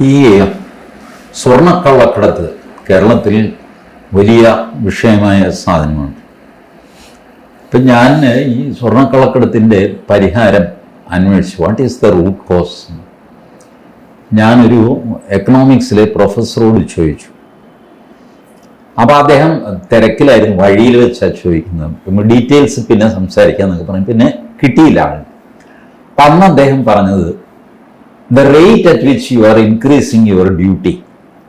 ഈ സ്വർണക്കള്ളക്കടത്ത് കേരളത്തിൽ വലിയ വിഷയമായ സാധനമാണ്. ഇപ്പം ഞാൻ ഈ സ്വർണക്കള്ളക്കടത്തിന്റെ പരിഹാരം അന്വേഷിച്ചു. What is the root cause ഞാനൊരു എക്കണോമിക്സിലെ പ്രൊഫസറോട് ചോദിച്ചു. അപ്പോൾ അദ്ദേഹം തിരക്കിലായിരുന്നു വഴിയിൽ വെച്ചാൽ ചോദിക്കുന്നത്. നമ്മൾ ഡീറ്റെയിൽസ് പിന്നെ സംസാരിക്കാന്നൊക്കെ പറഞ്ഞു. പിന്നെ കിട്ടിയില്ല ആൾ. അപ്പം അന്ന് അദ്ദേഹം പറഞ്ഞത് the rate at which you are increasing your duty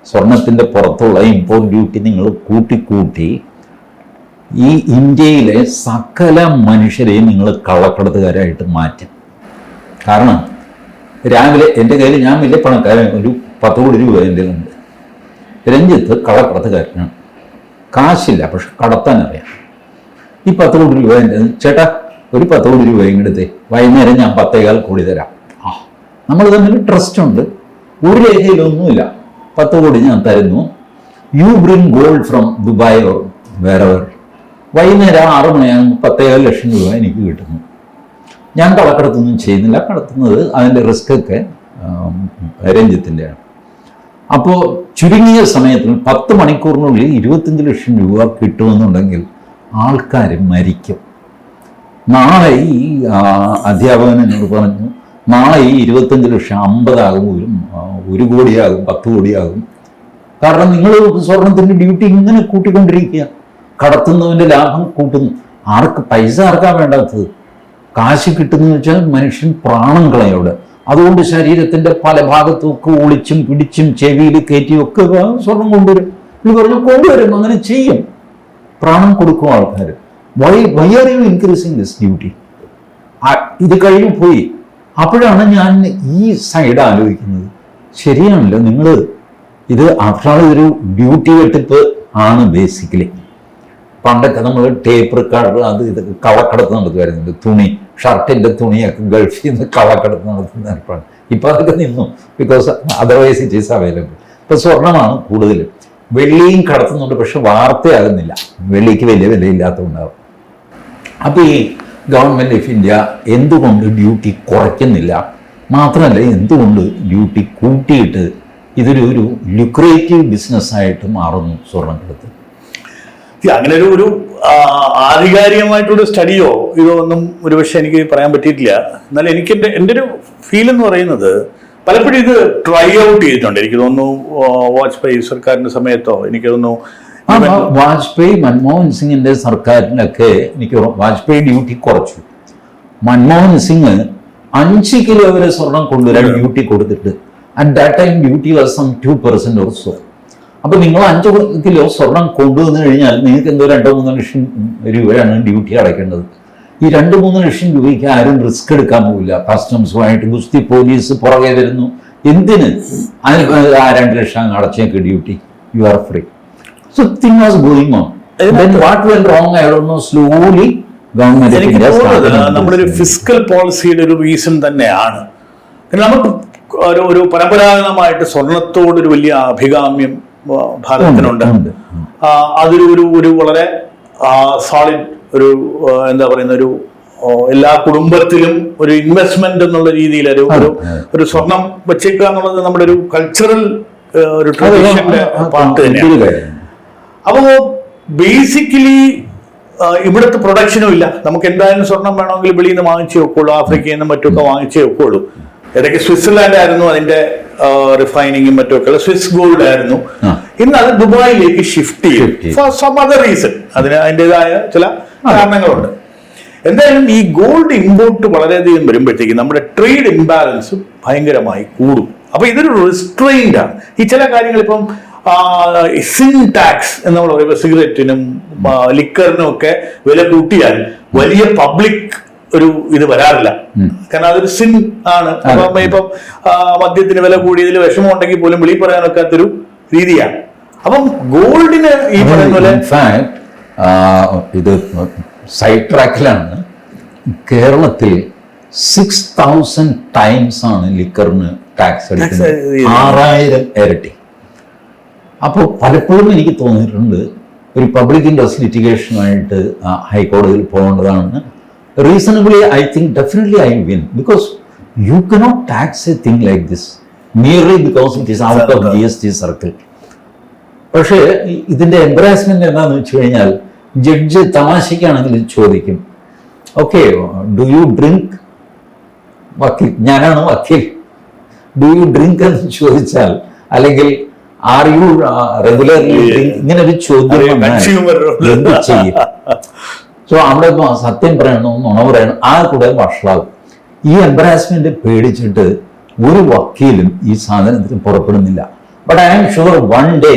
സ്വർണത്തിന്റെ പുറത്തുള്ള ഇമ്പോർട്ട് ഡ്യൂട്ടി നിങ്ങൾ കൂട്ടിക്കൂട്ടി കൂട്ടി ഈ ഇന്ത്യയിലെ സകല മനുഷ്യരെയും നിങ്ങൾ കള്ളക്കടത്തുകാരായിട്ട് മാറ്റും. കാരണം രാവിലെ എന്റെ കയ്യിൽ ഞാൻ വലിയ പണക്കാരൻ ഒരു പത്ത് കോടി രൂപ എന്റെ ഉണ്ട് രഞ്ജിത്ത് കള്ളക്കടത്തുകാരനാണ്. കാശില്ല പക്ഷെ കടത്താൻ അറിയാം. ഈ പത്ത് കോടി രൂപ എന്റെ ചേട്ടാ ഒരു പത്ത് കോടി രൂപ ഇങ്ങെടുത്തേ വൈകുന്നേരം ഞാൻ പത്തേകാൽ കോടി തരാം. നമ്മൾ തമ്മിൽ ട്രസ്റ്റ് ഉണ്ട്. ഒരു രേഖയിലൊന്നുമില്ല. പത്ത് കോടി ഞാൻ തരുന്നു. You bring gold from Dubai or wherever വൈകുന്നേരം ആറ് മണിയാകുമ്പോൾ പത്തേകാൽ ലക്ഷം രൂപ എനിക്ക് കിട്ടുന്നു. ഞാൻ കളക്കടത്തൊന്നും ചെയ്യുന്നില്ല. കടത്തുന്നത് അതിന്റെ റിസ്ക് ഒക്കെ ആം, രഞ്ജിത്തിന്റെയാണ്. അപ്പോൾ ചുരുങ്ങിയ സമയത്തിൽ പത്ത് മണിക്കൂറിനുള്ളിൽ ഇരുപത്തഞ്ച് ലക്ഷം രൂപ കിട്ടുമെന്നുണ്ടെങ്കിൽ ആൾക്കാർ മരിക്കും. നാളെ ഈ അധ്യാപകൻ എന്നോട് പറഞ്ഞു നാളെ ഈ ഇരുപത്തഞ്ച് ലക്ഷം അമ്പതാകും ഒരു ഒരു കോടിയാകും പത്ത് കോടിയാകും. കാരണം നിങ്ങൾ സ്വർണത്തിന്റെ ഡ്യൂട്ടി ഇങ്ങനെ കൂട്ടിക്കൊണ്ടിരിക്കുക. കടത്തുന്നവന്റെ ലാഭം കൂട്ടുന്നു. ആർക്ക് പൈസ ആർക്കാ വേണ്ടാത്തത്? കാശ് കിട്ടുന്നു വെച്ചാൽ മനുഷ്യൻ പ്രാണം കളയോട് അതുകൊണ്ട് ശരീരത്തിന്റെ പല ഭാഗത്തും ഒക്കെ ഒളിച്ചും പിടിച്ചും ചെവിയിൽ കയറ്റിയും ഒക്കെ സ്വർണം കൊണ്ടുവരും. എന്ന് പറഞ്ഞു കൊണ്ടുവരും അങ്ങനെ ചെയ്യും. പ്രാണം കൊടുക്കും ആൾക്കാർ why why are you increasing this duty ഇത് കഴിഞ്ഞു പോയി. അപ്പോഴാണ് ഞാൻ ഈ സൈഡ് ആലോചിക്കുന്നത്. ശരിയാണല്ലോ നിങ്ങൾ ഇത് അഫ്രാൾ ഇതൊരു ഡ്യൂട്ടി വെട്ടിപ്പ് ആണ് ബേസിക്കലി പണ്ടൊക്കെ നമ്മൾ ടേപ്പ് റെക്കാർഡർ അത് ഇത് കള്ളക്കടത്ത് നടത്തുമായിരുന്നു. തുണി ഷർട്ടിന്റെ തുണിയൊക്കെ ഗൾഫിൽ നിന്ന് കള്ളക്കടത്ത് നടത്തുന്ന ഏർപ്പാണ് ഇപ്പോൾ അതൊക്കെ നിന്നു. Because otherwise it is available ഇപ്പോൾ സ്വർണമാണ് കൂടുതൽ വെള്ളിയും കടത്തുന്നുണ്ട് പക്ഷെ വാർത്തയാകുന്നില്ല. വെള്ളിക്ക് വലിയ വിലയില്ലാത്തതുണ്ടാവും അപ്പോൾ ഈ ഗവൺമെന്റ് ഓഫ് ഇന്ത്യ എന്തുകൊണ്ട് ഡ്യൂട്ടി കുറയ്ക്കുന്നില്ല? മാത്രമല്ല എന്തുകൊണ്ട് ഡ്യൂട്ടി കൂട്ടിയിട്ട് ഇതൊരു ഒരു ലുക്രേറ്റീവ് ബിസിനസ്സായിട്ട് മാറുന്നു സ്വർണക്കടത്ത് അങ്ങനെ ഒരു ഒരു ആധികാരികമായിട്ടൊരു സ്റ്റഡിയോ ഇതോ ഒന്നും ഒരുപക്ഷെ എനിക്ക് പറയാൻ പറ്റിയിട്ടില്ല. എന്നാൽ എനിക്ക് എന്റെ എന്റെ ഒരു ഫീൽ എന്ന് പറയുന്നത് പലപ്പോഴും ഇത് ട്രൈ ഔട്ട് ചെയ്തിട്ടുണ്ട്. എനിക്ക് തോന്നുന്നു വാജ്പേയി സർക്കാരിന്റെ സമയത്തോ എനിക്ക് തോന്നുന്നു വാജ്പേയി മൻമോഹൻ സിംഗിന്റെ സർക്കാരിനൊക്കെ എനിക്ക് വാജ്പേയി ഡ്യൂട്ടി കുറച്ചു. മൻമോഹൻ സിംഗ് അഞ്ച് കിലോ വരെ സ്വർണം കൊണ്ടുവരാൻ ഡ്യൂട്ടി കൊടുത്തിട്ട്. At that time duty was some two percent of so അപ്പൊ നിങ്ങൾ അഞ്ച് കിലോ സ്വർണം കൊണ്ടുവന്നു കഴിഞ്ഞാൽ നിങ്ങൾക്ക് എന്തോ രണ്ടോ മൂന്നോ ലക്ഷം രൂപയാണ് ഡ്യൂട്ടി അടയ്ക്കേണ്ടത്. ഈ രണ്ട് മൂന്ന് ലക്ഷം രൂപയ്ക്ക് ആരും റിസ്ക് എടുക്കാൻ പോകില്ല കസ്റ്റംസുമായിട്ട് ഗുസ്തി പോലീസ് പുറകെ വരുന്നു. എന്തിന്? ആ രണ്ട് ലക്ഷം അടച്ചേക്ക് duty you are free So thing was going on. Then what went wrong, I don't know, slowly government of എനിക്ക് തോന്നുന്നത് understanding. ഫിസിക്കൽ പോളിസിയുടെ ഒരു റീസൺ തന്നെയാണ്. നമുക്ക് ഒരു ഒരു പരമ്പരാഗതമായിട്ട് സ്വർണത്തോട് ഒരു വലിയ അഭികാമ്യം ഭാരതത്തിനുണ്ട്. അതൊരു ഒരു ഒരു വളരെ സോളിഡ് ഒരു എന്താ പറയുന്ന ഒരു എല്ലാ കുടുംബത്തിലും ഒരു ഇൻവെസ്റ്റ്മെന്റ് എന്നുള്ള രീതിയിൽ ഒരു ഒരു സ്വർണം വെച്ചേക്കുക എന്നുള്ളത് നമ്മുടെ ഒരു കൾച്ചറൽ ഒരു ട്രഡീഷന്റെ പാർട്ട് തന്നെയാണ്. കാര്യമാണ്. അപ്പോ ബേസിക്കലി ഇവിടുത്തെ പ്രൊഡക്ഷനും ഇല്ല. നമുക്ക് എന്തായാലും സ്വർണം വേണമെങ്കിൽ വെളിയിൽ നിന്ന് വാങ്ങിച്ചേ വെക്കുള്ളൂ ആഫ്രിക്കയിൽ നിന്നും മറ്റൊക്കെ വാങ്ങിച്ചേ വെക്കുള്ളൂ ഇടയ്ക്ക് സ്വിറ്റ്സർലാൻഡ് ആയിരുന്നു അതിന്റെ റിഫൈനിങ്ങും മറ്റുമൊക്കെ സ്വിസ് ഗോൾഡ് ആയിരുന്നു. ഇന്ന് അത് ദുബായിലേക്ക് ഷിഫ്റ്റ് ചെയ്യും ചെയ്തു. ഫോർ സം അതർ റീസൺ അതിന് അതിന്റെതായ ചില കാരണങ്ങളുണ്ട്. എന്തായാലും ഈ ഗോൾഡ് ഇമ്പോർട്ട് വളരെയധികം വരുമ്പോഴത്തേക്ക് നമ്മുടെ ട്രേഡ് ഇംബാലൻസ് ഭയങ്കരമായി കൂടും. അപ്പൊ ഇതൊരു റിസ്ട്രെയിൻഡ് ആണ്. ഈ ചില കാര്യങ്ങൾ ഇപ്പം സിൻ ടാക്സ് എന്ന് നമ്മൾ പറയുമ്പോൾ സിഗരറ്റിനും ലിക്കറിനും ഒക്കെ വില കൂട്ടിയാൽ വലിയ പബ്ലിക് ഒരു ഇത് വരാറില്ല. കാരണം അതൊരു സിൻ ആണ്. അപ്പം ഇപ്പം മദ്യത്തിന് വില കൂടിയതിൽ വിഷമം ഉണ്ടെങ്കിൽ പോലും വെളി പറയാനൊക്കാത്തൊരു രീതിയാണ്. അപ്പം ഗോൾഡിന് ഈ പറയുന്ന പോലെ ഇത് സൈഡ് ട്രാക്കിലാണ് കേരളത്തിൽ സിക്സ് തൗസൻഡ് ടൈംസ് ആണ് ലിക്കറിന് ടാക്സ്. ആറായിരം ഇരട്ടി. അപ്പോൾ പലപ്പോഴും എനിക്ക് തോന്നിയിട്ടുണ്ട് ഒരു പബ്ലിക് ഇൻട്രസ്റ്റ് ലിറ്റിഗേഷനുമായിട്ട് ഹൈക്കോടതിയിൽ പോകേണ്ടതാണ് reasonably I think definitely I win because you cannot tax a thing like this nearly because it is out of G S T circle പക്ഷേ ഇതിന്റെ ഇതിന്റെ എന്താണെന്ന് വെച്ച് കഴിഞ്ഞാൽ ജഡ്ജ് തമാശയ്ക്കാണെങ്കിൽ ചോദിക്കും ഓക്കെ ഡു യു ഡ്രിങ്ക് വക്കീൽ ഞാനാണ് വക്കീൽ. ഡു യു ഡ്രിങ്ക് എന്ന് ചോദിച്ചാൽ അല്ലെങ്കിൽ ആർ യു റെഗുലർലി ഇങ്ങനെ ഒരു ചോദ്യം എന്ത് ചെയ്യും? സോ അവിടെ ഇപ്പൊ സത്യം പറയണോ നുണ പറയണം ആ കൂടെ വഷളാവും. ഈ എംബറാസ്മെന്റ് പേടിച്ചിട്ട് ഒരു വക്കീലും ഈ സാധനത്തിന് പുറപ്പെടുന്നില്ല. But I am sure one day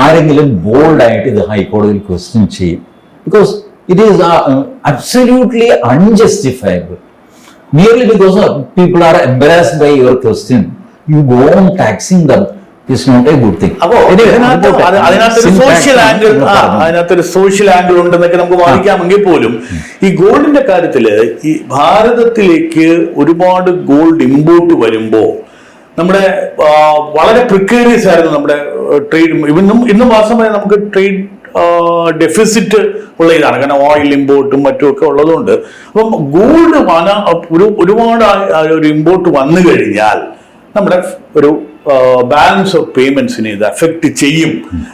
ആരെങ്കിലും ബോൾഡ് ആയിട്ട് ഇത് ഹൈക്കോടതിയിൽ ക്വസ്റ്റ്യൻ ചെയ്യും. Because it is absolutely unjustifiable nearly because people are embarrassed by your question you go on taxing taxing them not a good thing. അപ്പോ അതിനകത്തൊരു social angle അതിനകത്തൊരു social angle ഉണ്ടെന്നൊക്കെ നമുക്ക് വാദിക്കാമെങ്കിൽ പോലും ഈ ഗോൾഡിന്റെ കാര്യത്തിൽ ഈ ഭാരതത്തിലേക്ക് ഒരുപാട് ഗോൾഡ് ഇമ്പോർട്ട് വരുമ്പോ നമ്മുടെ വളരെ പ്രിക്കേറിയസ് ആയിരുന്നു നമ്മുടെ ട്രേഡ് ഇന്നും ഇന്നും മാസം വരെ നമുക്ക് ട്രേഡ് ഡെഫിസിറ്റ് ഉള്ള ഇതാണ്. കാരണം ഓയിൽ ഇമ്പോർട്ടും മറ്റുമൊക്കെ ഉള്ളതുകൊണ്ട്. അപ്പം ഗോൾഡ് വന ഒരു ഒരുപാട് ഒരു ഇമ്പോർട്ട് വന്നു കഴിഞ്ഞാൽ നമ്മുടെ ഒരു ബാലൻസ് ഓഫ് പേയ്മെന്റ്സിനെ ഇത് അഫക്റ്റ് ചെയ്യും.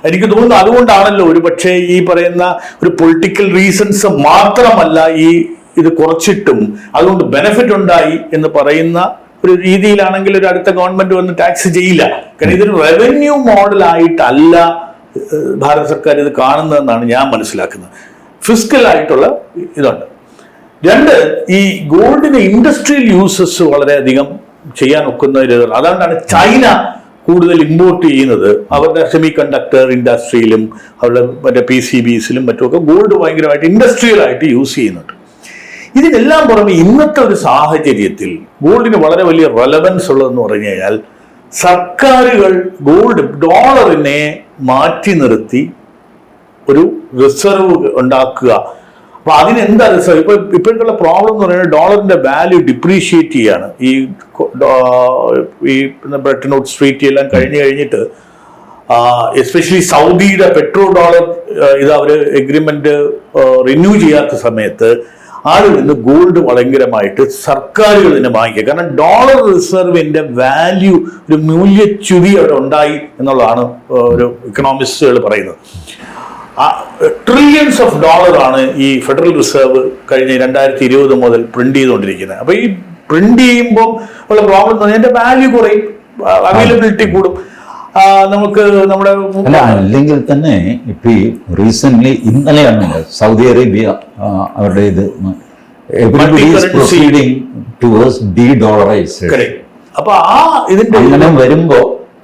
എനിക്ക് തോന്നുന്നു അതുകൊണ്ടാണല്ലോ ഒരു പക്ഷേ ഈ പറയുന്ന ഒരു പൊളിറ്റിക്കൽ റീസൺസ് മാത്രമല്ല ഈ ഇത് കുറച്ചിട്ടും അതുകൊണ്ട് ബെനഫിറ്റ് ഉണ്ടായി എന്ന് പറയുന്ന ഒരു രീതിയിലാണെങ്കിൽ ഒരു അടുത്ത ഗവൺമെന്റ് വന്ന് ടാക്സ് ചെയ്യില്ല. കാരണം ഇതൊരു റവന്യൂ മോഡലായിട്ടല്ല ഭാരത സർക്കാർ ഇത് കാണുന്നതെന്നാണ് ഞാൻ മനസ്സിലാക്കുന്നത്. ഫിസിക്കൽ ആയിട്ടുള്ള ഇതുണ്ട്. രണ്ട് ഈ ഗോൾഡിന് ഇൻഡസ്ട്രിയൽ യൂസസ് വളരെയധികം ചെയ്യാൻ ഒക്കുന്ന ഒരു ഇതാണ്. അതുകൊണ്ടാണ് ചൈന കൂടുതൽ ഇമ്പോർട്ട് ചെയ്യുന്നത്. അവരുടെ സെമി കണ്ടക്ടർ ഇൻഡസ്ട്രിയിലും അവരുടെ മറ്റേ പി സി ബിസിലും മറ്റുമൊക്കെ ഗോൾഡ് ഭയങ്കരമായിട്ട് ഇൻഡസ്ട്രിയലായിട്ട് യൂസ് ചെയ്യുന്നുണ്ട്. ഇതിനെല്ലാം പുറമെ ഇന്നത്തെ ഒരു സാഹചര്യത്തിൽ ഗോൾഡിന് വളരെ വലിയ റെലവൻസ് ഉള്ളതെന്ന് പറഞ്ഞു കഴിഞ്ഞാൽ സർക്കാരുകൾ ഗോൾഡ് ഡോളറിനെ മാറ്റി നിർത്തി ഒരു റിസർവ് ഉണ്ടാക്കുക. അപ്പൊ അതിനെന്താ റിസർവ് ഇപ്പൊ ഇപ്പോഴത്തുള്ള പ്രോബ്ലം എന്ന് പറയുന്നത് ഡോളറിന്റെ വാല്യൂ ഡിപ്രീഷിയേറ്റ് ചെയ്യാണ്. ഈ ഈ ബ്രെട്ടൻ ഔട്ട് സ്ട്രീറ്റ് എല്ലാം കഴിഞ്ഞു കഴിഞ്ഞിട്ട് എസ്പെഷ്യലി സൗദിയുടെ പെട്രോ ഡോളർ ഇത് അവർ എഗ്രിമെന്റ് റിന്യൂ ചെയ്യാത്ത സമയത്ത് ആളുകൾ ഇന്ന് ഗോൾഡ് ഭയങ്കരമായിട്ട് സർക്കാരുകൾ ഇതിനെ വാങ്ങിക്കുക. കാരണം ഡോളർ റിസർവിന്റെ വാല്യൂ ഒരു മൂല്യച്യുതി അവിടെ ഉണ്ടായി എന്നുള്ളതാണ് ഒരു ഇക്കണോമിസ്റ്റുകൾ പറയുന്നത്. ട്രില്യൺസ് ഓഫ് ഡോളറാണ് ഈ ഫെഡറൽ റിസർവ് കഴിഞ്ഞ രണ്ടായിരത്തി ഇരുപത് മുതൽ പ്രിന്റ് ചെയ്തുകൊണ്ടിരിക്കുന്നത്. അപ്പൊ ഈ പ്രിന്റ് ചെയ്യുമ്പോൾ ഉള്ള പ്രോബ്ലം എന്ന് പറഞ്ഞാൽ അതിന്റെ വാല്യൂ കുറയും അവൈലബിലിറ്റി കൂടും. നമുക്ക് നമ്മുടെ അല്ല അല്ലെങ്കിൽ തന്നെ ഇപ്പൊ ഈ റീസെന്റ് ഇന്നലെയാണ് സൗദി അറേബ്യ അവരുടെ ഇത്. അപ്പൊ ആ ഇതിന്റെ അങ്ങനെ വരുമ്പോ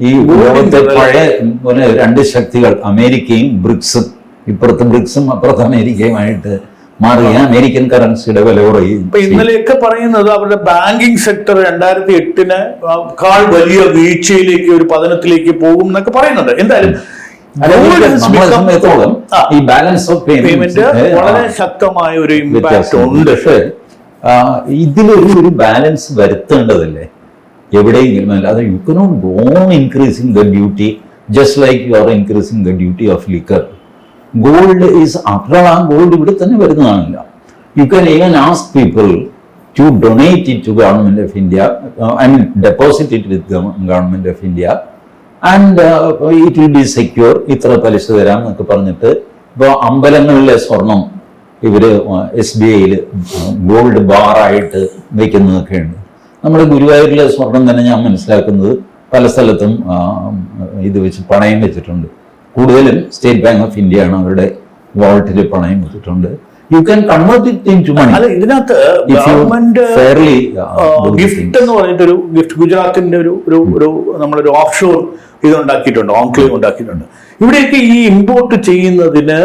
ഈ ലോകത്തെ പഴയ പോലെ രണ്ട് ശക്തികൾ അമേരിക്കയും ബ്രിക്സും ഇപ്പുറത്ത് ബ്രിക്സും അപ്പുറത്ത് അമേരിക്കയുമായിട്ട് മാറിയ അമേരിക്കൻ കറൻസിയുടെ വില കുറയും. ഇപ്പൊ ഇന്നലെയൊക്കെ പറയുന്നത് അവരുടെ ബാങ്കിങ് സെക്ടർ രണ്ടായിരത്തി എട്ടിന് കാൾ വലിയ വീഴ്ചയിലേക്ക് ഒരു പതനത്തിലേക്ക് പോകും എന്നൊക്കെ പറയുന്നുണ്ട്. എന്തായാലും സമയത്തോളം ഈ ബാലൻസ് ഓഫ് പേയ്മെന്റ് വളരെ ശക്തമായ ഒരു ഇമ്പാക്ട് ഉണ്ട്. പക്ഷേ ഇതിലൊരു ഒരു ബാലൻസ് വരുത്തേണ്ടതല്ലേ? എവിടെയെങ്കിലും അല്ലാതെ you cannot go increasing the duty just like you are increasing the duty of liquor gold is after ആ ഗോൾഡ് ഇവിടെ തന്നെ വരുന്നതാണില്ല. You can even ask people to donate it to government of India I mean deposit it with government of India and it will be secure ഇത്ര പലിശ തരാം എന്നൊക്കെ പറഞ്ഞിട്ട് ഇപ്പോൾ അമ്പലങ്ങളിലെ സ്വർണം ഇവർ എസ് ബി ഐയിൽ ഗോൾഡ് ബാറായിട്ട് വയ്ക്കുന്നതൊക്കെയുണ്ട് നമ്മുടെ ഗുരുവായൂരിലെ സ്വർണം തന്നെ ഞാൻ മനസ്സിലാക്കുന്നത് പല സ്ഥലത്തും ഇത് വെച്ച് പണയം വെച്ചിട്ടുണ്ട്. കൂടുതലും സ്റ്റേറ്റ് ബാങ്ക് ഓഫ് ഇന്ത്യ ആണ് അവരുടെ വാൾട്ടിൽ പണയം വെച്ചിട്ടുണ്ട്. You can convert it into money അല്ല ഇതിനകത്ത് ഗവൺമെന്റ് the ഗിഫ്റ്റ് എന്ന് പറഞ്ഞിട്ട് ഒരു ഗിഫ്റ്റ് ഗുജറാത്തിന്റെ ഒരു ഒരു ഒരു നമ്മളൊരു ഓഫ് ഷോർ ഇത് ഉണ്ടാക്കിയിട്ടുണ്ട് ഓൺക്ലേവ് ഉണ്ടാക്കിയിട്ടുണ്ട്. ഇവിടെയൊക്കെ ഈ ഇമ്പോർട്ട് ചെയ്യുന്നതിന്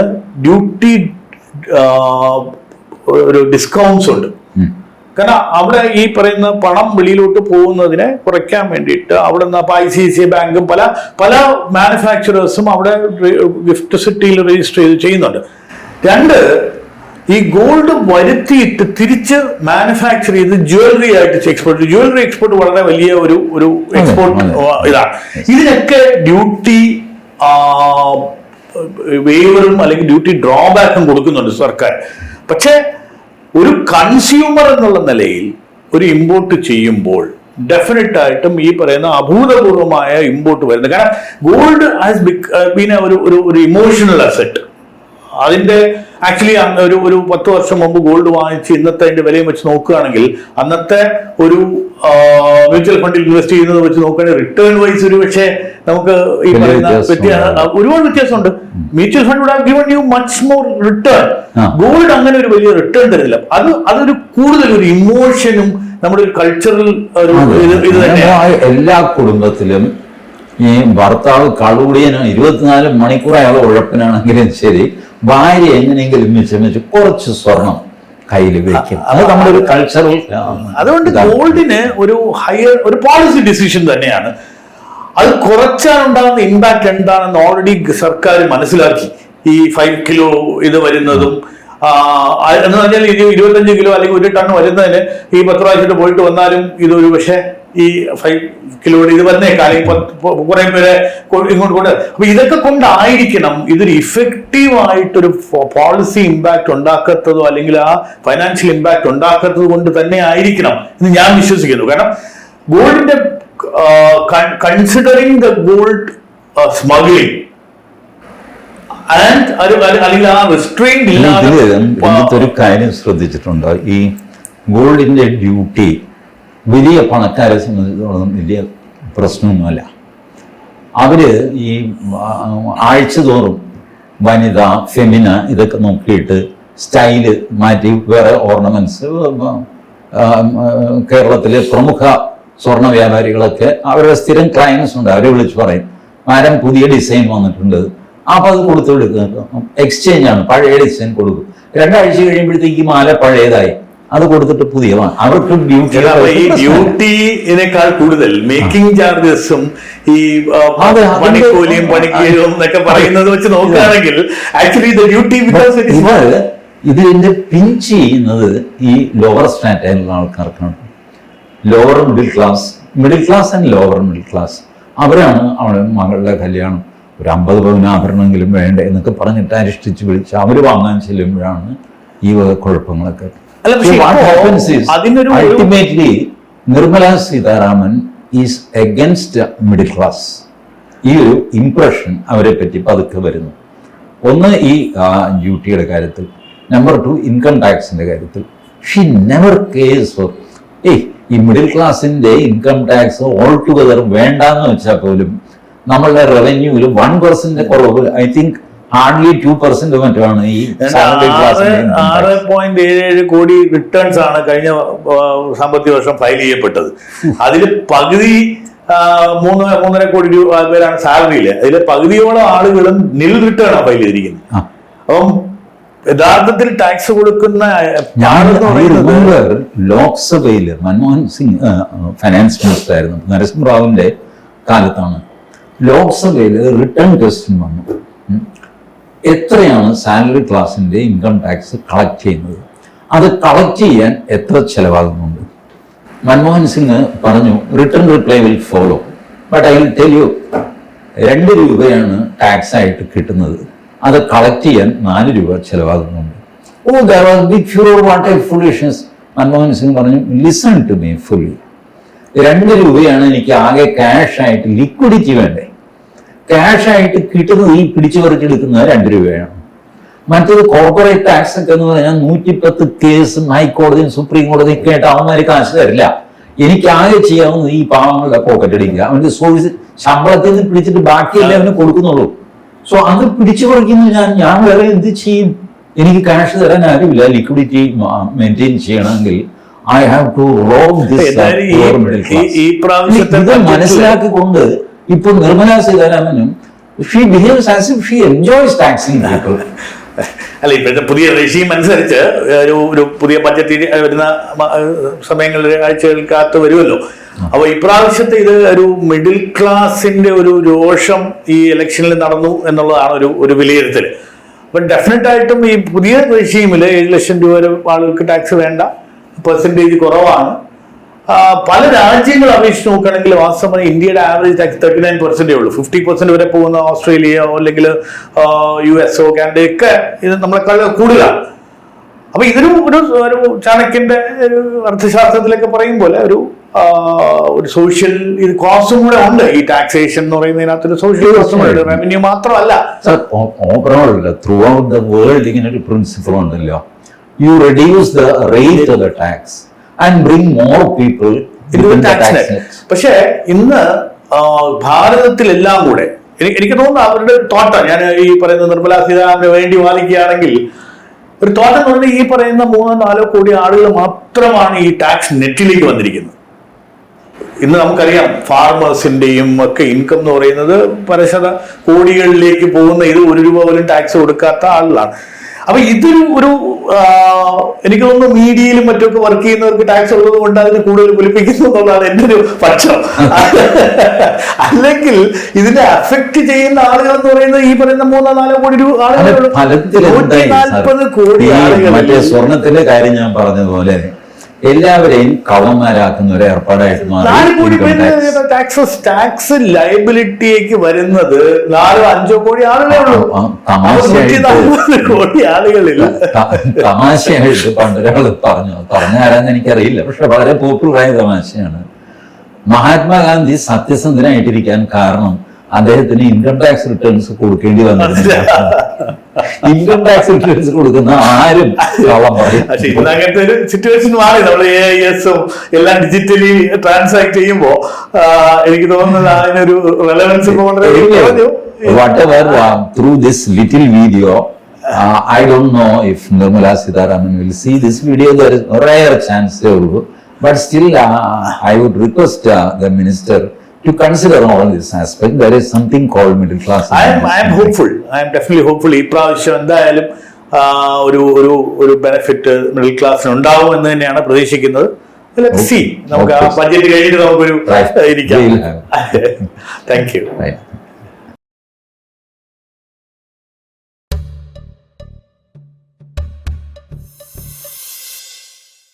ഡ്യൂട്ടി ഒരു ഡിസ്കൗണ്ട്സ് ഉണ്ട്. കാരണം അവിടെ ഈ പറയുന്ന പണം വെളിയിലോട്ട് പോകുന്നതിനെ കുറയ്ക്കാൻ വേണ്ടിയിട്ട് അവിടെ നിന്ന് ഐ സി സി ബാങ്കും പല പല മാനുഫാക്ചറേഴ്സും അവിടെ ഗിഫ്റ്റ് സിറ്റിയിൽ രജിസ്റ്റർ ചെയ്ത് ചെയ്യുന്നുണ്ട്. രണ്ട് ഈ ഗോൾഡ് വരുത്തിയിട്ട് തിരിച്ച് മാനുഫാക്ചർ ചെയ്ത് ജ്വല്ലറി ആയിട്ട് എക്സ്പോർട്ട് ജ്വല്ലറി എക്സ്പോർട്ട് വളരെ വലിയ ഒരു ഒരു എക്സ്പോർട്ട് ഇതാണ്. ഇതിനൊക്കെ ഡ്യൂട്ടി വേവറും അല്ലെങ്കിൽ ഡ്യൂട്ടി ഡ്രോബാക്കും കൊടുക്കുന്നുണ്ട് സർക്കാർ. പക്ഷേ ഒരു കൺസ്യൂമർ എന്നുള്ള നിലയിൽ ഒരു ഇമ്പോർട്ട് ചെയ്യുമ്പോൾ ഡെഫിനറ്റ് ആയിട്ടും ഈ പറയുന്ന അഭൂതപൂർവമായ ഇമ്പോർട്ട് വരുന്നത് കാരണം ഗോൾഡ് ഹാസ് ബീൻ ഒരു ഒരു ഇമോഷണൽ അസെറ്റ് അതിന്റെ ആക്ച്വലി ഒരു ഒരു പത്ത് വർഷം മുമ്പ് ഗോൾഡ് വാങ്ങിച്ച് ഇന്നത്തെ അതിന്റെ വിലയും വെച്ച് നോക്കുകയാണെങ്കിൽ അന്നത്തെ ഒരു മ്യൂച്വൽ ഫണ്ടിൽ ഇൻവെസ്റ്റ് ചെയ്യുന്നത് വെച്ച് നോക്കുകയാണെങ്കിൽ റിട്ടേൺ വൈസ് ഒരു പക്ഷേ നമുക്ക് ഈ പറയുന്ന വ്യത്യാസം ഒരുപാട് വ്യത്യാസമുണ്ട്. Mutual fund would have given you much more return gold അങ്ങനെ ഒരു വലിയ റിട്ടേൺ തരുന്നില്ല അത് അതൊരു കൂടുതൽ ഒരു ഇമോഷനും നമ്മുടെ ഒരു കൾച്ചറൽ ഒരു ഇത് തന്നെ തന്നെയാണ്. എല്ലാ കുടുംബത്തിലും ഈ ഭർത്താവ് കള്ളുകുടിയന് ഇരുപത്തിനാല് മണിക്കൂർ അയാൾ ഉഴപ്പനാണെങ്കിലും ശരി ഭാര്യ എങ്ങനെയെങ്കിലും മിച്ചം വെച്ച് കുറച്ച് സ്വർണം കയ്യിൽ വെക്കും. അത് നമ്മുടെ ഒരു കൾച്ചറൽ അതുകൊണ്ട് ഗോൾഡിന് ഒരു ഹയർ ഒരു പോളിസി ഡിസിഷൻ തന്നെയാണ്. അത് കുറച്ചാൽ ഉണ്ടാകുന്ന ഇമ്പാക്ട് എന്താണെന്ന് ഓൾറെഡി സർക്കാർ മനസ്സിലാക്കി. ഈ ഫൈവ് കിലോ ഇത് വരുന്നതും എന്ന് പറഞ്ഞാൽ ഇരു ഇരുപത്തഞ്ച് കിലോ അല്ലെങ്കിൽ ഒരു ടൺ വരുന്നതിന് ഈ പത്ത് പ്രാവശ്യമായിട്ട് പോയിട്ട് വന്നാലും ഇതൊരു പക്ഷേ ഈ ഫൈവ് കിലോയുടെ ഇത് വന്നേക്കാൾ കുറെ പേരെ ഇങ്ങോട്ട് കൊണ്ട് അപ്പൊ ഇതൊക്കെ കൊണ്ടായിരിക്കണം ഇതൊരു ഇഫക്റ്റീവ് ആയിട്ടൊരു പോളിസി ഇമ്പാക്ട് ഉണ്ടാക്കാത്തതോ അല്ലെങ്കിൽ ആ ഫൈനാൻഷ്യൽ ഇമ്പാക്ട് ഉണ്ടാക്കാത്തത് കൊണ്ട് തന്നെ ആയിരിക്കണം എന്ന് ഞാൻ വിശ്വസിക്കുന്നു. കാരണം ഗോൾഡിന്റെ considering the gold smuggling and അല്ലെങ്കിൽ ആ റിസ്ട്രെയിൻ ഇതിൽ ഇല്ലാതെ ഇതിനകത്ത് ഒരു കാര്യം ശ്രദ്ധിച്ചിട്ടുണ്ട്. ഈ ഗോൾഡിന്റെ ഡ്യൂട്ടി വലിയ പണക്കാരെ സംബന്ധിച്ചിടത്തോളം വലിയ പ്രശ്നമൊന്നുമല്ല. അവർ ഈ ആഴ്ച തോറും വനിത ഫെമിന ഇതൊക്കെ നോക്കിയിട്ട് സ്റ്റൈൽ മാറ്റി വേറെ ഓർണമെന്റ്സ് കേരളത്തിലെ പ്രമുഖ സ്വർണ വ്യാപാരികളൊക്കെ അവരുടെ സ്ഥിരം ക്ലയൻസ് ഉണ്ട്. അവരെ വിളിച്ച് പറയും മാരം പുതിയ ഡിസൈൻ വന്നിട്ടുണ്ട്. അപ്പോൾ അത് കൊടുത്തു കൊടുക്കുക എക്സ്ചേഞ്ച് ആണ്. പഴയ ഡിസൈൻ കൊടുക്കും. രണ്ടാഴ്ച കഴിയുമ്പോഴത്തേക്ക് മാല പഴയതായി. അത് കൊടുത്തിട്ട് പുതിയ അവർക്ക് ഡ്യൂട്ടിനേക്കാൾ കൂടുതൽ മേക്കിംഗ് ചാർജസും ഈ പണിക്കൂലിയും പണിക്കീലും എന്നൊക്കെ പറയുന്നത് വെച്ച് നോക്കുകയാണെങ്കിൽ ആക്ച്വലി ഡ്യൂട്ടി ഇതിന്റെ പിഞ്ച് ചെയ്യുന്നത് ഈ ലോവർ സ്റ്റാറ്റയിലുള്ള ആൾക്കാർക്കാണ്. Lower middle class middle class and lower middle class അവരാണ് അവളെ മകളുടെ കല്യാണം. ഒരു അമ്പത് പവന ആഭരണമെങ്കിലും വേണ്ട എന്നൊക്കെ പറഞ്ഞിട്ട് അരിഷ്ടിച്ച് വിളിച്ച് അവർ വാങ്ങാൻ ചെല്ലുമ്പോഴാണ് ഈ വക കുഴപ്പങ്ങളൊക്കെ അല്ല, പക്ഷേ ഇപ്പോ അതിനൊരു- ultimately Nirmala Sitharaman is against middle class ഈ ഒരു ഇംപ്രഷൻ അവരെ പറ്റി പതുക്കെ വരുന്നു. ഒന്ന് ഈ ഡ്യൂട്ടിയുടെ കാര്യത്തിൽ നമ്പർ ടു ഇൻകം ടാക്സിന്റെ കാര്യത്തിൽ. ഷി നെവർ കേസ് ഫോർ ഏയ് ഈ മിഡിൽ ക്ലാസിന്റെ ഇൻകം ടാക്സ് ഓൾ ടുഗദർ വേണ്ടാന്ന് വെച്ചാൽ പോലും നമ്മളുടെ റവന്യൂവിൽ വൺ പെർസെന്റ് കുറവ് I think hardly two percent മറ്റാണ് ഈ ആറ് പോയിന്റ് ഏഴ് ഏഴ് കോടി റിട്ടേൺസ് ആണ് കഴിഞ്ഞ സാമ്പത്തിക വർഷം ഫയൽ ചെയ്യപ്പെട്ടത്. അതിൽ പകുതി മൂന്ന് മൂന്നര കോടി രൂപ പേരാണ് സാലറിയിൽ അതിൽ പകുതിയോളം ആളുകളും നിൽ റിട്ടേൺ ആണ് ഫയൽ ചെയ്തിരിക്കുന്നത്. അപ്പം യഥാർത്ഥത്തിൽ ടാക്സ് കൊടുക്കുന്ന ലോക്സഭയിൽ മൻമോഹൻ സിംഗ് ഫൈനാൻസ് മിനിസ്റ്റർ ആയിരുന്നു. നരസിംഹറാവുവിന്റെ കാലത്താണ്. ലോക്സഭയിൽ റിട്ടേൺ ക്വസ്റ്റ്യൻ വന്നു. എത്രയാണ് സാലറി ക്ലാസിന്റെ ഇൻകം ടാക്സ് കളക്ട് ചെയ്യുന്നത്? അത് കളക്ട് ചെയ്യാൻ എത്ര ചെലവാകുന്നുണ്ട്? മൻമോഹൻ സിംഗ് പറഞ്ഞു return reply will follow but I will tell you രണ്ട് രൂപയാണ് ടാക്സ് ആയിട്ട് കിട്ടുന്നത്. അത് കളക്ട് ചെയ്യാൻ നാല് രൂപ ചെലവാകുന്നുണ്ട്. ഓ there was big furore what a Manmohan Singh പറഞ്ഞു ലിസൺ ടു മീ ഫുള്ളി രണ്ട് രൂപയാണ് എനിക്ക് ആകെ ക്യാഷ് ആയിട്ട് ലിക്വിഡിറ്റി വേണ്ടേ? ക്യാഷ് ആയിട്ട് കിട്ടുന്നത് ഈ പിടിച്ചു പറിച്ചെടുക്കുന്നത് രണ്ട് രൂപയാണ്. മറ്റത് കോർപ്പറേറ്റ് ടാക്സ് ഒക്കെ എന്ന് പറഞ്ഞാൽ നൂറ്റിപ്പത്ത് കേസും ഹൈക്കോടതിയും സുപ്രീം കോടതിയും ഒക്കെ ആയിട്ട് അവന്മാര് കാശ് തരില്ല. എനിക്ക് ആകെ ചെയ്യാവുന്നത് ഈ പാവങ്ങളുടെ പോക്കറ്റ് അടിക്കുക അവന്റെ സോഴ്സ് ശമ്പളത്തിൽ നിന്ന് പിടിച്ചിട്ട് ബാക്കിയല്ലേ അവന് കൊടുക്കുന്നുള്ളൂ. സോ അത് പിടിച്ചു പറിക്കുന്നത് ഞാൻ ഞാൻ വേറെ എന്ത് ചെയ്യും? എനിക്ക് ക്യാഷ് തരാൻ ആരുമില്ല. ലിക്വിഡിറ്റി മെയിന്റെയിൻ ചെയ്യണമെങ്കിൽ I have to wrong this ഈ- പ്രാവശ്യത്തെ മനസ്സിലാക്കിക്കൊണ്ട് ഇപ്പൊ Nirmala സീതാരാമനും she behaves as if she enjoys taxing അല്ല ഇപ്പോഴത്തെ പുതിയ റെഷീം അനുസരിച്ച് ഒരു ഒരു പുതിയ ബഡ്ജറ്റ് വരുന്ന സമയങ്ങളിൽ ആഴ്ചകൾക്കകത്ത് വരുമല്ലോ. അപ്പൊ ഇപ്രാവശ്യത്തെ ഇത് ഒരു മിഡിൽ ക്ലാസിന്റെ ഒരു രോഷം ഈ ഇലക്ഷനിൽ നടന്നു എന്നുള്ളതാണ് ഒരു ഒരു വിലയിരുത്തൽ. അപ്പൊ ഡെഫിനറ്റ് ആയിട്ടും ഈ പുതിയ റെഷീമിൽ ഏഴ് ലക്ഷം രൂപ വരെ ആളുകൾക്ക് ടാക്സ് വേണ്ട. പെർസെന്റേജ് കുറവാണ്. പല രാജ്യങ്ങൾ അപേക്ഷിച്ച് നോക്കുകയാണെങ്കിൽ വാസ്തവമായി ഇന്ത്യയുടെ ആവറേജ് ടാക്സ് തേർട്ടി നയൻ പെർസെന്റേ ഉള്ളൂ. ഫിഫ്റ്റി പെർസെന്റ് വരെ പോകുന്ന ഓസ്ട്രേലിയ അല്ലെങ്കിൽ യു എസ് ഒ കാനഡയൊക്കെ ഇത് നമ്മളെക്കാൾ കൂടുതലാണ്. അപ്പൊ ഇതൊരു ഒരു ഒരു ചാണക്യന്റെ ഒരു അർത്ഥശാസ്ത്രത്തിലൊക്കെ പറയും പോലെ ഒരു ഒരു സോഷ്യൽ ഇത് കോസ്റ്റും കൂടെ ഉണ്ട്. ഈ ടാക്സേഷൻ എന്ന് പറയുന്നതിനകത്ത് ഒരു സോഷ്യൽ കോസ്റ്റും ഉണ്ട്. റവന്യൂ മാത്രമല്ല. Overall throughout the world ഇങ്ങനെ ഒരു പ്രിൻസിപ്പിൾ ഉണ്ടല്ലോ. You reduce the rate of the tax and bring more people പക്ഷേ ഇന്ന് ഭാരതത്തിലെല്ലാം കൂടെ എനിക്ക് തോന്നുന്നു അവരുടെ തോട്ടം ഞാൻ ഈ പറയുന്ന നിർമ്മലാ സീതാരാമന് വേണ്ടി വാദിക്കുകയാണെങ്കിൽ ഒരു തോട്ടം എന്ന് പറഞ്ഞാൽ ഈ പറയുന്ന മൂന്നോ നാലോ കോടി ആളുകൾ മാത്രമാണ് ഈ ടാക്സ് നെറ്റിലേക്ക് വന്നിരിക്കുന്നത്. ഇന്ന് നമുക്കറിയാം ഫാർമേഴ്സിന്റെയും ഒക്കെ ഇൻകം എന്ന് പറയുന്നത് പരശത കോടികളിലേക്ക് പോകുന്ന ഇത് ഒരു രൂപ പോലും ടാക്സ് കൊടുക്കാത്ത ആളുകളാണ്. അപ്പൊ ഇതൊരു ഒരു എനിക്ക് തോന്നുന്നു മീഡിയയിലും മറ്റൊക്കെ വർക്ക് ചെയ്യുന്നവർക്ക് ടാക്സ് ഉള്ളത് കൊണ്ട് അതിന് കൂടുതൽ കുലിപ്പിക്കുന്നു എന്നുള്ളതാണ് എന്റെ ഒരു പക്ഷം. അല്ലെങ്കിൽ ഇതിനെ അഫക്ട് ചെയ്യുന്ന ആളുകൾ എന്ന് പറയുന്നത് ഈ പറയുന്ന മൂന്നോ നാലോ കോടി രൂപ നൂറ്റി നാൽപ്പത് കോടി മറ്റേ ആളുകൾ സ്വർണത്തിന്റെ കാര്യം ഞാൻ പറഞ്ഞതുപോലെ എല്ലാവരെയും കള്ളന്മാരാക്കുന്ന ഒരു ഏർപ്പാടായിട്ട് മാറി. ടാക്സസ് ടാക്സ് ലയബിലിറ്റിയേക്ക് വരുന്നത് നാലോ അഞ്ചോ കോടി ആളുകളേ ഉള്ളൂ. കോടി ആളുകളില്ല. തമാശയായിട്ട് പണ്ടൊരാൾ പറഞ്ഞു. പറഞ്ഞ ആരാന്ന് എനിക്കറിയില്ല. പക്ഷെ വളരെ പോപ്പുലറായ തമാശയാണ്. മഹാത്മാഗാന്ധി സത്യസന്ധനായിട്ടിരിക്കാൻ കാരണം അദ്ദേഹത്തിന് ഇൻകം ടാക്സ് റിട്ടേൺസ് കൊടുക്കേണ്ടി വന്നിരുന്നില്ല ഇൻകം ടാക്സ് ഇൻഷുറൻസ് കൊടുക്കുന്ന ആരും കള്ളം പറയും. അങ്ങനത്തെ ഒരു സിറ്റുവേഷൻ മാറി. നമ്മൾ എ ഐ എസും എല്ലാം ഡിജിറ്റലി ട്രാൻസാക്ട് ചെയ്യുമ്പോ എനിക്ക് തോന്നുന്നത് അതിനൊരു relevance whatever through this little video I don't know if Nirmala Sitharaman will see this video rare ചാൻസേ ഉള്ളൂ. But still I would request the minister to consider all this aspect there is something call middle class I I am hopeful I'm definitely hopeful ഈ പ്രാവശ്യം എന്തായാലും ഒരു ഒരു ഒരു benefit middle ക്ലാസ്സിന് ഉണ്ടാവും എന്ന് തന്നെയാണ് പ്രതീക്ഷിക്കുന്നത്. സി നമുക്ക് ആ. ബഡ്ജറ്റ് കഴിഞ്ഞിട്ട് നമുക്കൊരു. ഇരിക്കാം. Thank you